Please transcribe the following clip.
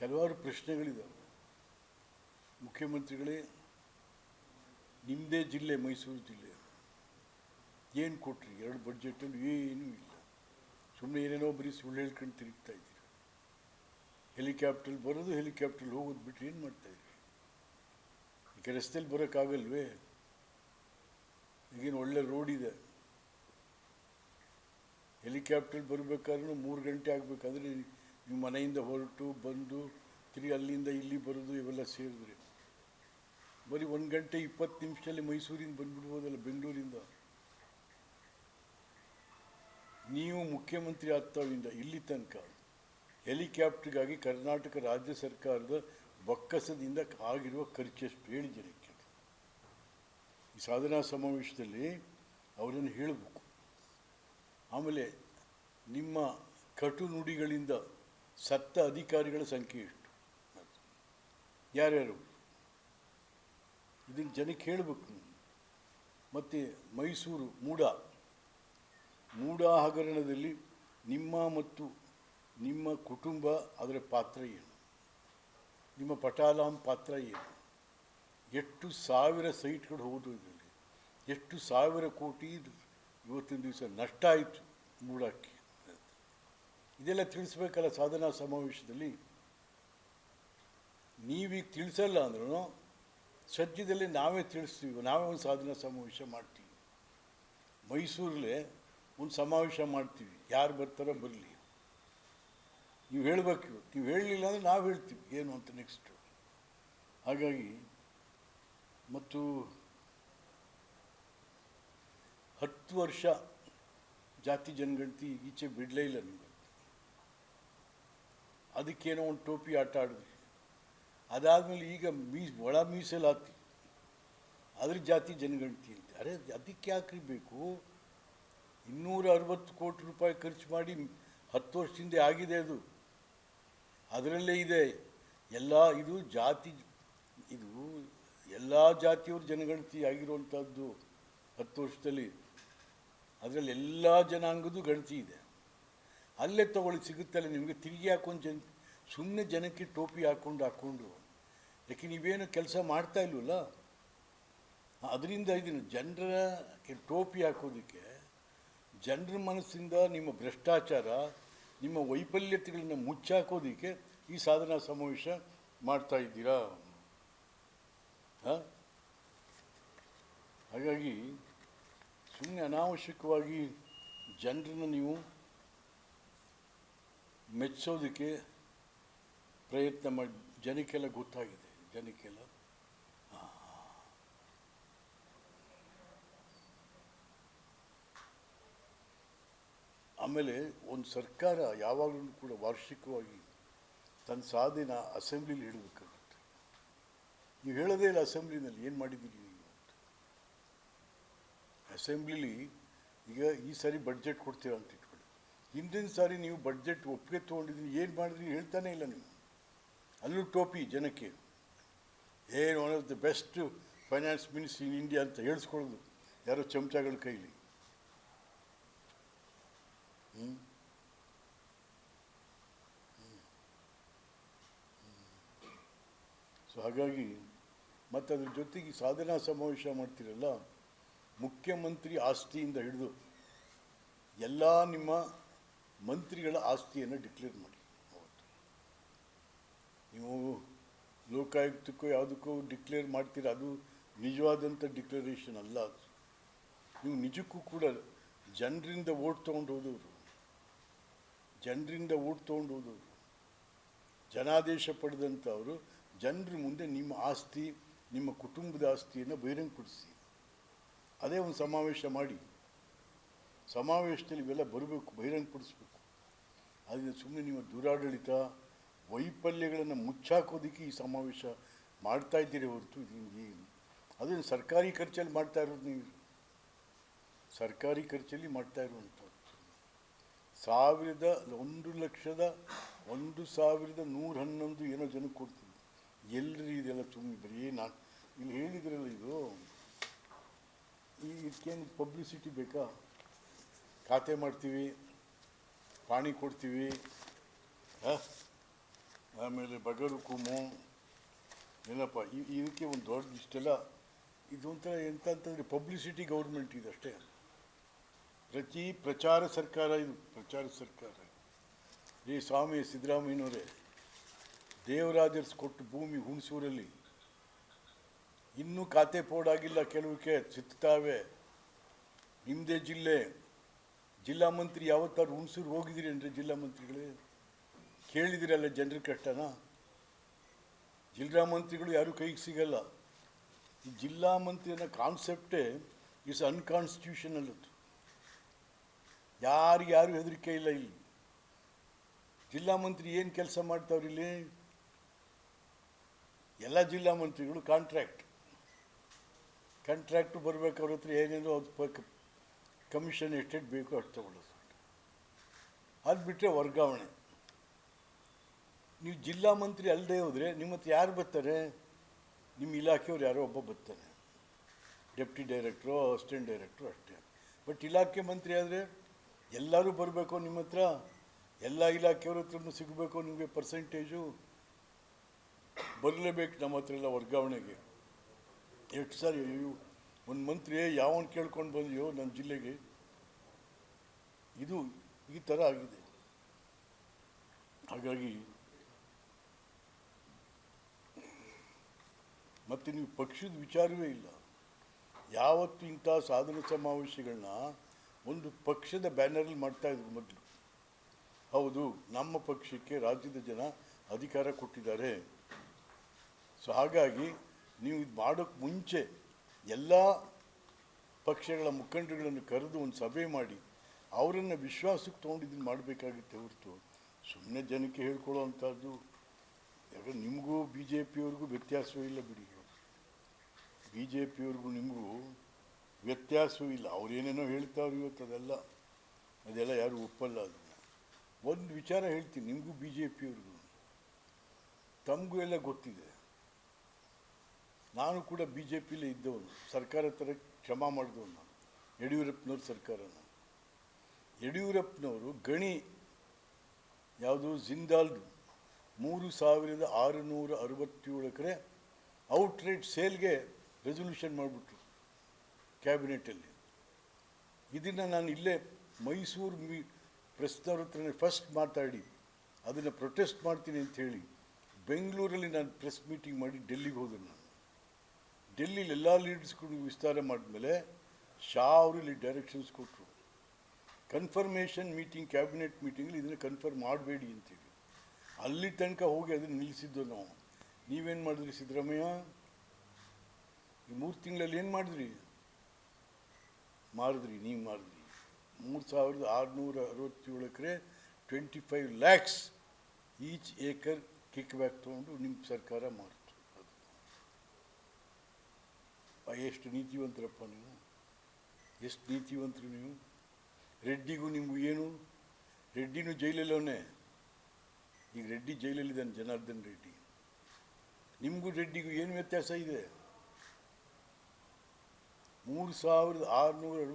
ಕೆಲವಾರು ಪ್ರಶ್ನೆಗಳಿದ್ದಾವೆ ಮುಖ್ಯಮಂತ್ರಿಗಳೇ ನಿಮ್ಮದೇ ಜಿಲ್ಲೆ, ಮೈಸೂರು ಜಿಲ್ಲೆ. ಏನು ಕೊಟ್ರಿ? ಎರಡು ಬಡ್ಜೆಟಲ್ಲಿ ಏನೂ ಇಲ್ಲ. ಸುಮ್ಮನೆ ಏನೇನೋ ಬರೀ ಸುಳ್ಳು ಹೇಳ್ಕೊಂಡು ತಿರುಗ್ತಾ ಇದ್ದೀರಿ. ಹೆಲಿಕಾಪ್ಟರ್ ಬರೋದು ಹೆಲಿಕಾಪ್ಟ್ರಲ್ಲಿ ಹೋಗೋದು ಬಿಟ್ಟು ಏನು ಮಾಡ್ತಾ ಇದ್ದೀರಿ ಈಗ ರಸ್ತೆಯಲ್ಲಿ ಬರೋಕ್ಕಾಗಲ್ವೇ? ಈಗೇನು ಒಳ್ಳೆ ರೋಡ್ ಇದೆ. ಹೆಲಿಕಾಪ್ಟರ್ ಬರಬೇಕಾದ್ರೂ ಮೂರು ಗಂಟೆ ಆಗಬೇಕಾದ್ರೆ ನೀವು ಮನೆಯಿಂದ ಹೊರಟು ಬಂದು ತಿರುಗಿ ಅಲ್ಲಿಂದ ಇಲ್ಲಿ ಬರೋದು ಇವೆಲ್ಲ ಸೇರಿದ್ರೆ. ಬರೀ ಒಂದು ಗಂಟೆ ಇಪ್ಪತ್ತು ನಿಮಿಷದಲ್ಲಿ ಮೈಸೂರಿಂದ ಬಂದ್ಬಿಡ್ಬೋದಲ್ಲ, ಬೆಂಗಳೂರಿಂದ. ನೀವು ಮುಖ್ಯಮಂತ್ರಿ ಆಗ್ತಾವಿಂದ ಇಲ್ಲಿ ತನಕ ಹೆಲಿಕಾಪ್ಟರ್ಗಾಗಿ ಕರ್ನಾಟಕ ರಾಜ್ಯ ಸರ್ಕಾರದ ಬೊಕ್ಕಸದಿಂದ ಆಗಿರುವ ಖರ್ಚೆಷ್ಟು ಹೇಳಿ ಜನಕ್ಕೆ. ಈ ಸಾಧನಾ ಸಮಾವೇಶದಲ್ಲಿ ಅವರನ್ನು ಹೇಳಬೇಕು. ಆಮೇಲೆ ನಿಮ್ಮ ಕಟು ನುಡಿಗಳಿಂದ ಸತ್ತ ಅಧಿಕಾರಿಗಳ ಸಂಖ್ಯೆ ಎಷ್ಟು? ಯಾರ್ಯಾರು? ಇದನ್ನು ಜನಕ್ಕೆ ಹೇಳಬೇಕು ಮತ್ತು ಮೈಸೂರು ಮೂಡ. ಮೂಡ ಹಗರಣದಲ್ಲಿ ನಿಮ್ಮ ಮತ್ತು ನಿಮ್ಮ ಕುಟುಂಬ ಅದರ ಪಾತ್ರ ಏನು? ನಿಮ್ಮ ಪಟಾಲಾಂ ಪಾತ್ರ ಏನು? ಎಷ್ಟು ಸಾವಿರ ಸೈಟ್ಗಳು ಹೋದು ಇದರಲ್ಲಿ? ಎಷ್ಟು ಸಾವಿರ ಕೋಟಿ ಇವತ್ತಿನ ದಿವಸ ನಷ್ಟ ಆಯಿತು ಮೂಡಕ್ಕೆ? ಇದೆಲ್ಲ ತಿಳಿಸ್ಬೇಕಲ್ಲ ಸಾಧನಾ ಸಮಾವೇಶದಲ್ಲಿ? ನೀವೀಗ ತಿಳಿಸಲ್ಲ ಅಂದ್ರೂ ಸದ್ಯದಲ್ಲಿ ನಾವೇ ತಿಳಿಸ್ತೀವಿ, ನಾವೇ ಒಂದು ಸಾಧನಾ ಸಮಾವೇಶ ಮಾಡ್ತೀವಿ. ಮೈಸೂರಲ್ಲೇ ಒಂದು ಸಮಾವೇಶ ಮಾಡ್ತೀವಿ, ಯಾರು ಬರ್ತಾರೋ ಬರಲಿ. ನೀವು ಹೇಳಬೇಕು ನೀವು ಹೇಳಲಿಲ್ಲ ಅಂದರೆ ನಾವು ಹೇಳ್ತೀವಿ, ಏನು ಅಂತ ನೆಕ್ಸ್ಟು ಹಾಗಾಗಿ ಮತ್ತು ಹತ್ತು ವರ್ಷ ಜಾತಿ ಜನಗಣತಿ ಈಚೆ ಬಿಡಲೇ ಇಲ್ಲ ನಿಮಗೆ. ಅದಕ್ಕೇನೋ ಒಂದು ಟೋಪಿ ಆಟ ಆಡಿದ್ವಿ. ಅದಾದಮೇಲೆ ಈಗ ಮೀಸ್, ಒಳ ಮೀಸಲಾತಿ. ಅದ್ರ ಜಾತಿ ಜನಗಣತಿ ಅಂತ. ಅರೆ ಅದಕ್ಕೆ ಯಾಕ್ರಿ ಬೇಕು? ಇನ್ನೂರ ಅರವತ್ತು ಕೋಟಿ ರೂಪಾಯಿ ಖರ್ಚು ಮಾಡಿ ಹತ್ತು ವರ್ಷದಿಂದ ಆಗಿದೆ ಅದು. ಅದರಲ್ಲೇ ಇದೆ. ಎಲ್ಲ, ಇದು ಜಾತಿ, ಇದು ಎಲ್ಲ ಜಾತಿಯವ್ರ ಜನಗಣತಿ ಆಗಿರುವಂಥದ್ದು ಹತ್ತು ವರ್ಷದಲ್ಲಿ. ಅದರಲ್ಲಿ ಎಲ್ಲ ಜನಾಂಗದ್ದು ಗಣತಿ ಇದೆ. ಅಲ್ಲೇ ತಗೊಳ್ಳಿ ಸಿಗುತ್ತಲ್ಲ ನಿಮಗೆ. ತಿರುಗಿ ಹಾಕೊಂಡು ಜನ ಸುಮ್ಮನೆ ಜನಕ್ಕೆ ಟೋಪಿ ಹಾಕ್ಕೊಂಡು ಹಾಕ್ಕೊಂಡು ಯಾಕೆ ನೀವೇನು ಕೆಲಸ ಮಾಡ್ತಾ ಇಲ್ವಲ್ಲ? ಅದರಿಂದ ಇದನ್ನು ಜನರ ಟೋಪಿ ಹಾಕೋದಕ್ಕೆ ಜನರ ಮನಸ್ಸಿಂದ ನಿಮ್ಮ ಭ್ರಷ್ಟಾಚಾರ, ನಿಮ್ಮ ವೈಫಲ್ಯತೆಗಳನ್ನು ಮುಚ್ಚಾಕೋದಕ್ಕೆ ಈ ಸಾಧನಾ ಸಮಾವೇಶ ಮಾಡ್ತಾ ಇದ್ದೀರಾ? ಹಾಂ? ಹಾಗಾಗಿ ಸುಮ್ಮನೆ ಅನಾವಶ್ಯಕವಾಗಿ ಜನರನ್ನು ನೀವು ಮೆಚ್ಚೋದಕ್ಕೆ ಪ್ರಯತ್ನ ಮಾಡಿ, ಜನಕ್ಕೆಲ್ಲ ಗೊತ್ತಾಗಿದೆ, ಜನಕ್ಕೆಲ್ಲ. ಆಮೇಲೆ ಒಂದು ಸರ್ಕಾರ ಯಾವಾಗಲೂ ಕೂಡ ವಾರ್ಷಿಕವಾಗಿ ತನ್ನ ಸಾಧನೆ ಅಸೆಂಬ್ಲಿಲಿ ಹೇಳಬೇಕಾಗುತ್ತೆ ನೀವು ಹೇಳೋದೇ ಇಲ್ಲ ಅಸೆಂಬ್ಲಿನಲ್ಲಿ, ಏನು ಮಾಡಿದ್ದೀರಿ ನೀವು ಅಂತ. ಅಸೆಂಬ್ಲಿಲಿ, ಈಗ ಈ ಸಾರಿ ಬಡ್ಜೆಟ್ ಕೊಡ್ತೀರಾ ಅಂತ ಇಟ್ಕೊಳ್ಳಿ. ಹಿಂದಿನ ಸಾರಿ ನೀವು ಬಡ್ಜೆಟ್ ಒಪ್ಪಿಗೆ ತೊಗೊಂಡಿದ್ದೀನಿ, ಏನು ಮಾಡಿದ್ರಿ ಹೇಳ್ತಾನೆ ಇಲ್ಲ ನೀವು ಅಲ್ಲೂ ಟೋಪಿ ಜನಕ್ಕೆ ಏನು one of the best finance minister in India ಅಂತ ಹೇಳಿಸ್ಕೊಳ್ಳೋದು ಯಾರೋ ಚಮಚಗಳ ಕೈಲಿ. ಸೊ ಹಾಗಾಗಿ ಮತ್ತು ಅದ್ರ ಜೊತೆಗೆ ಸಾಧನಾ ಸಮಾವೇಶ ಮಾಡ್ತೀರಲ್ಲ, ಮುಖ್ಯಮಂತ್ರಿ ಆಸ್ತಿಯಿಂದ ಹಿಡಿದು ಎಲ್ಲ ನಿಮ್ಮ ಮಂತ್ರಿಗಳ ಆಸ್ತಿಯನ್ನು ಡಿಕ್ಲೇರ್ ಮಾಡಿ. ನೀವು ಲೋಕಾಯುಕ್ತಕ್ಕೂ ಯಾವುದಕ್ಕೂ ಡಿಕ್ಲೇರ್ ಮಾಡ್ತೀರ, ಅದು ನಿಜವಾದಂಥ ಡಿಕ್ಲರೇಷನ್ ಅಲ್ಲ ಅದು. ನೀವು ನಿಜಕ್ಕೂ ಕೂಡ ಜನರಿಂದ ಓಟ್ ತೊಗೊಂಡು ಹೋದವರು. ಜನರಿಂದ ಓಟ್ ತೊಗೊಂಡು ಹೋದವರು. ಜನಾದೇಶ ಪಡೆದಂಥವರು, ಜನರ ಮುಂದೆ ನಿಮ್ಮ ಆಸ್ತಿ, ನಿಮ್ಮ ಕುಟುಂಬದ ಆಸ್ತಿಯನ್ನು ಬಹಿರಂಗಪಡಿಸಿ. ಅದೇ ಒಂದು ಸಮಾವೇಶ ಮಾಡಿ. ಸಮಾವೇಶದಲ್ಲಿ ಇವೆಲ್ಲ ಬರಬೇಕು, ಬಹಿರಂಗಪಡಿಸ್ಬೇಕು. ಅದರಿಂದ ಸುಮ್ಮನೆ ನೀವು ದುರಾಡಳಿತ ವೈಫಲ್ಯಗಳನ್ನು ಮುಚ್ಚಾಕೋದಕ್ಕೆ ಈ ಸಮಾವೇಶ ಮಾಡ್ತಾ ಇದ್ದೀರಿ ಹೊರತು ನಿಮಗೆ ಅದನ್ನು ಸರ್ಕಾರಿ ಖರ್ಚಲ್ಲಿ ಮಾಡ್ತಾ ಇರೋದು ನೀವು? ಸರ್ಕಾರಿ ಖರ್ಚಲ್ಲಿ ಮಾಡ್ತಾ ಇರುವಂಥದ್ದು ಸಾವಿರದ ಒಂದು ಲಕ್ಷದ ಒಂದು ಸಾವಿರದ ನೂರ ಹನ್ನೊಂದು ಏನೋ ಜನಕ್ಕೆ ಕೊಡ್ತೀವಿ ಎಲ್ಲರಿ ಇದೆಲ್ಲ ತುಂಬಿ, ಬರೀ ನಾನು ಇಲ್ಲಿ ಹೇಳಿದ್ರಲ್ಲ ಇದು? ಈ ಇದಕ್ಕೇನು ಪಬ್ಲಿಸಿಟಿ ಬೇಕಾ? ಖಾತೆ ಮಾಡ್ತೀವಿ, ಪಾಣಿ ಕೊಡ್ತೀವಿ ಆ? ಆಮೇಲೆ ಬಗರುಕುಮು ಏನಪ್ಪ, ಈ- ಇದಕ್ಕೆ ಒಂದು ದೊಡ್ಡ ಇಷ್ಟೆಲ್ಲ, ಇದೊಂಥರ ಎಂತ ಅಂತಂದರೆ ಪಬ್ಲಿಸಿಟಿ ಗೌರ್ಮೆಂಟ್ ಇದಷ್ಟೇ ಪ್ರತಿ ಪ್ರಚಾರ ಸರ್ಕಾರ ಇದು, ಪ್ರಚಾರ ಸರ್ಕಾರ. ಈ ಸ್ವಾಮಿ ಸಿದ್ದರಾಮಯ್ಯನವರೇ, ದೇವರಾಜರ್ಸ್ ಕೊಟ್ಟು ಭೂಮಿ ಹುಣಸೂರಲ್ಲಿ ಇನ್ನೂ ಖಾತೆ ಪೋಡಾಗಿಲ್ಲ ಕೆಲವಕ್ಕೆ, ಸಿಗ್ತಾವೆ. ನಿಮ್ಮದೇ ಜಿಲ್ಲೆ, ಜಿಲ್ಲಾ ಮಂತ್ರಿ ಯಾವತ್ತಾದ್ರು ಹುಣಸೂರು ಹೋಗಿದ್ದೀರಿ ಅಂದರೆ ಜಿಲ್ಲಾ ಮಂತ್ರಿಗಳೇ. ಕೇಳಿದಿರಲ್ಲ ಜನರ ಕಷ್ಟನ ಜಿಲ್ಲಾ ಮಂತ್ರಿಗಳು ಯಾರೂ ಕೈಗೆ ಸಿಗಲ್ಲ. ಈ ಜಿಲ್ಲಾ ಮಂತ್ರಿ ಅನ್ನೋ ಕಾನ್ಸೆಪ್ಟೇ ಇಸ್ ಅನ್ಕಾನ್ಸ್ಟಿಟ್ಯೂಷನಲ್ ಅದು ಯಾರು ಯಾರು ಹೆದರಿಕೆ ಇಲ್ಲ ಇಲ್ಲಿ. ಜಿಲ್ಲಾ ಮಂತ್ರಿ ಏನು ಕೆಲಸ ಮಾಡ್ತಾವ್ರಿ ಇಲ್ಲಿ? ಎಲ್ಲ ಜಿಲ್ಲಾ ಮಂತ್ರಿಗಳು ಕಾಂಟ್ರಾಕ್ಟ್ ಕಾಂಟ್ರಾಕ್ಟ್ ಬರಬೇಕು ಅವ್ರ ಹತ್ರ ಏನೇನೋ ಅದು ಕಮಿಷನ್ ಎಷ್ಟೆಷ್ಟು ಬೇಕೋ ಅಷ್ಟು ತಗೊಳ್ಳೋದು ಅದು ಬಿಟ್ಟರೆ ವರ್ಗಾವಣೆ. ನೀವು ಜಿಲ್ಲಾ ಮಂತ್ರಿ ಅಲ್ಲದೆ ಹೋದರೆ ನಿಮ್ಮ ಹತ್ರ ಯಾರು ಬರ್ತಾರೆ? ನಿಮ್ಮ ಇಲಾಖೆಯವ್ರು ಯಾರೋ ಒಬ್ಬ ಬರ್ತಾನೆ ಡೆಪ್ಟಿ ಡೈರೆಕ್ಟ್ರು, ಅಸಿಸ್ಟೆಂಟ್ ಡೈರೆಕ್ಟ್ರು ಅಷ್ಟೇ. ಬಟ್ ಇಲಾಖೆ ಮಂತ್ರಿ ಆದರೆ ಎಲ್ಲರೂ ಬರಬೇಕು ನಿಮ್ಮ ಹತ್ರ. ಎಲ್ಲ ಇಲಾಖೆಯವ್ರ ಹತ್ರನೂ ಸಿಗಬೇಕು ನಿಮಗೆ ಪರ್ಸೆಂಟೇಜು ಬರಲೇಬೇಕು ನಮ್ಮ ಹತ್ರ ಎಲ್ಲ ವರ್ಗಾವಣೆಗೆ. ಎಷ್ಟು ಸಾರಿ ಒಂದು ಮಂತ್ರಿ ಯಾವನ್ ಕೇಳ್ಕೊಂಡು ಬಂದಿಯೋ ನನ್ನ ಜಿಲ್ಲೆಗೆ. ಇದು ಈ ಥರ ಆಗಿದೆ. ಹಾಗಾಗಿ ಮತ್ತು ನೀವು ಪಕ್ಷದ ವಿಚಾರವೇ ಇಲ್ಲ. ಯಾವತ್ತು ಇಂಥ ಸಾಧನ ಸಮಾವೇಶಗಳನ್ನ ಒಂದು ಪಕ್ಷದ ಬ್ಯಾನರಲ್ಲಿ ಮಾಡ್ತಾ ಇದ್ರು ಮೊದಲು. ಹೌದು, ನಮ್ಮ ಪಕ್ಷಕ್ಕೆ ರಾಜ್ಯದ ಜನ ಅಧಿಕಾರ ಕೊಟ್ಟಿದ್ದಾರೆ. ಸೊ ಹಾಗಾಗಿ ನೀವು ಇದು ಮಾಡೋಕ್ಕೆ ಮುಂಚೆ ಎಲ್ಲ ಪಕ್ಷಗಳ ಮುಖಂಡರುಗಳನ್ನು ಕರೆದು ಒಂದು ಸಭೆ ಮಾಡಿ, ಅವರನ್ನು ವಿಶ್ವಾಸಕ್ಕೆ ತೊಗೊಂಡು ಇದನ್ನು ಮಾಡಬೇಕಾಗುತ್ತೆ ಹೊರತು ಸುಮ್ಮನೆ ಜನಕ್ಕೆ ಹೇಳ್ಕೊಳ್ಳೋ ಅಂಥದ್ದು. ಯಾಕಂದ್ರೆ ನಿಮಗೂ ಬಿ ಜೆ ಪಿಯವ್ರಿಗೂ ವ್ಯತ್ಯಾಸವೇ ಇಲ್ಲ ಬಿಡಿ. ಬಿ ಜೆ ಪಿಯವ್ರಿಗೂ ನಿಮಗೂ ವ್ಯತ್ಯಾಸವೂ ಇಲ್ಲ. ಅವ್ರೇನೇನೋ ಹೇಳ್ತಾವ್ರು ಇವತ್ತು ಅದೆಲ್ಲ. ಅದೆಲ್ಲ ಯಾರು ಒಪ್ಪಲ್ಲ ಅದನ್ನು. ಒಂದು ವಿಚಾರ ಹೇಳ್ತೀನಿ ನಿಮಗೂ ಬಿ ಜೆ ಪಿಯವ್ರಿಗೂ ತಮಗೂ ಎಲ್ಲ ಗೊತ್ತಿದೆ. ನಾನು ಕೂಡ ಬಿ ಜೆ ಪಿಲೇ ಇದ್ದವನು. ಸರ್ಕಾರ ಥರ ಕ್ಷಮ ಮಾಡಿದವನು ನಾನು. ಯಡಿಯೂರಪ್ಪನವ್ರ ಸರ್ಕಾರನ ಯಡಿಯೂರಪ್ಪನವರು ಗಣಿ ಯಾವುದು ಜಿಂದಾಲ್ದು. ಮೂರು ಸಾವಿರದ ಆರುನೂರ ಅರವತ್ತೇಳು ಎಕರೆ ಔಟ್ರೇಟ್ ಸೇಲ್ಗೆ ರೆಸೊಲ್ಯೂಷನ್ ಮಾಡಿಬಿಟ್ರು ಕ್ಯಾಬಿನೆಟಲ್ಲಿ. ಇದನ್ನು ನಾನು ಇಲ್ಲೇ ಮೈಸೂರು ಮೀ ಪ್ರೆಸ್ನವ್ರ ಹತ್ರನೇ ಫಸ್ಟ್ ಮಾತಾಡಿ, ಅದನ್ನು ಪ್ರೊಟೆಸ್ಟ್ ಮಾಡ್ತೀನಿ ಅಂತ ಹೇಳಿ ಬೆಂಗಳೂರಲ್ಲಿ ನಾನು ಪ್ರೆಸ್ ಮೀಟಿಂಗ್ ಮಾಡಿ ಡೆಲ್ಲಿಗೆ ಹೋದೆ ನಾನು. ಡೆಲ್ಲಿಲಿ ಎಲ್ಲ ಲೀಡರ್ಸ್ಗಳು ವಿಸ್ತಾರ ಮಾಡಿದ್ಮೇಲೆ ಶಾ ಅವರು ಇಲ್ಲಿ ಡೈರೆಕ್ಷನ್ಸ್ ಕೊಟ್ಟರು ಕನ್ಫರ್ಮೇಷನ್ ಮೀಟಿಂಗ್ ಕ್ಯಾಬಿನೆಟ್ ಮೀಟಿಂಗಲ್ಲಿ ಇದನ್ನು ಕನ್ಫರ್ಮ್ ಮಾಡಬೇಡಿ ಅಂತೇಳಿ ಅಲ್ಲಿ ತನಕ ಹೋಗಿ ಅದನ್ನು ನಿಲ್ಲಿಸಿದ್ದು ನಾವು. ನೀವೇನು ಮಾಡಿದ್ರಿ ಸಿದ್ದರಾಮಯ್ಯ? ಈ ಮೂರು ತಿಂಗಳಲ್ಲಿ ಏನು ಮಾಡಿದ್ರಿ? ಮಾಡಿದ್ರಿ ನೀವು ಮಾಡಿದ್ರಿ ಮೂರು ಸಾವಿರದ ಆರುನೂರ ಅರವತ್ತೇಳು ಎಕರೆ twenty five lakhs each acre kick back ತೊಗೊಂಡು ನಿಮ್ಮ ಸರ್ಕಾರ ಮಾಡಿತು ಅದು. ಎಷ್ಟು ನೀತಿವಂತರಪ್ಪ ನೀವು? ಎಷ್ಟು ನೀತಿವಂತರು ನೀವು? ರೆಡ್ಡಿಗೂ ನಿಮಗೂ ಏನು? ರೆಡ್ಡಿನೂ ಜೈಲಲ್ಲವನೇ? ಈಗ ರೆಡ್ಡಿ ಜೈಲಲ್ಲಿದ್ದಾನೆ ಜನಾರ್ದನ್ ರೆಡ್ಡಿ. ನಿಮಗೂ ರೆಡ್ಡಿಗೂ ಏನು ವ್ಯತ್ಯಾಸ ಇದೆ? ಮೂರು ಸಾವಿರದ ಆರುನೂರ